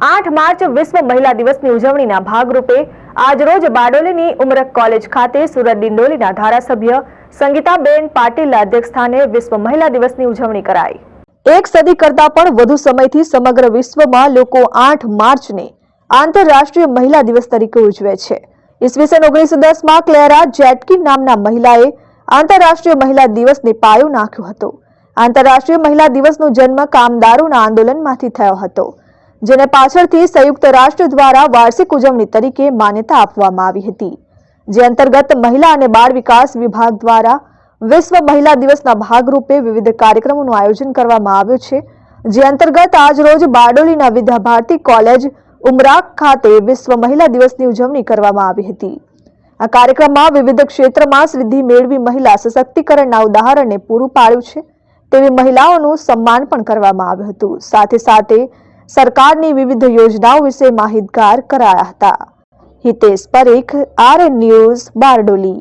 આઠ માર્ચ વિશ્વ મહિલા દિવસની ઉજવણીના ભાગરૂપે આજરોજ બારડોલીની ઉમરક કોલેજ ખાતે સુરત ડિંડોલીના ધારાસભ્ય સંગીતાબેન પાટીલના અધ્યક્ષસ્થાને વિશ્વ મહિલા દિવસની ઉજવણી કરાઈ. એક સદી કરતા પણ વધુ સમયથી સમગ્ર વિશ્વમાં લોકો આઠ માર્ચને આંતરરાષ્ટ્રીય મહિલા દિવસ તરીકે ઉજવે છે. ઈસવીસન ઓગણીસો દસમાં ક્લેરા જેટકિન નામના મહિલાએ આંતરરાષ્ટ્રીય મહિલા દિવસને પાયો નાખ્યો હતો. આંતરરાષ્ટ્રીય મહિલા દિવસનો જન્મ કામદારોના આંદોલનમાંથી થયો હતો. જેને પાછળથી સંયુક્ત રાષ્ટ્ર દ્વારા વાર્ષિક ઉજવણી તરીકે માન્યતા આપવામાં આવી હતી, જે અંતર્ગત મહિલા અને બાળ વિકાસ વિભાગ દ્વારા વિશ્વ મહિલા દિવસના ભાગરૂપે વિવિધ કાર્યક્રમોનું આયોજન કરવામાં આવ્યું છે, જે અંતર્ગત આજરોજ બારડોલીના વિદ્યાભારતી કોલેજ, ઉમરાક ખાતે વિશ્વ મહિલા દિવસની ઉજવણી કરવામાં આવી હતી. આ કાર્યક્રમમાં વિવિધ ક્ષેત્રમાં સિદ્ધિ મેળવી મહિલા સશક્તિકરણના ઉદાહરણને પૂરું પાડ્યું છે, તેવી મહિલાઓનું સન્માન પણ કરવામાં આવ્યું હતું. સાથે સાથે સરકારની વિવિધ યોજનાઓ વિશે માહિતગાર કરાયા હતા. Hitesh Parikh R news Bardoli.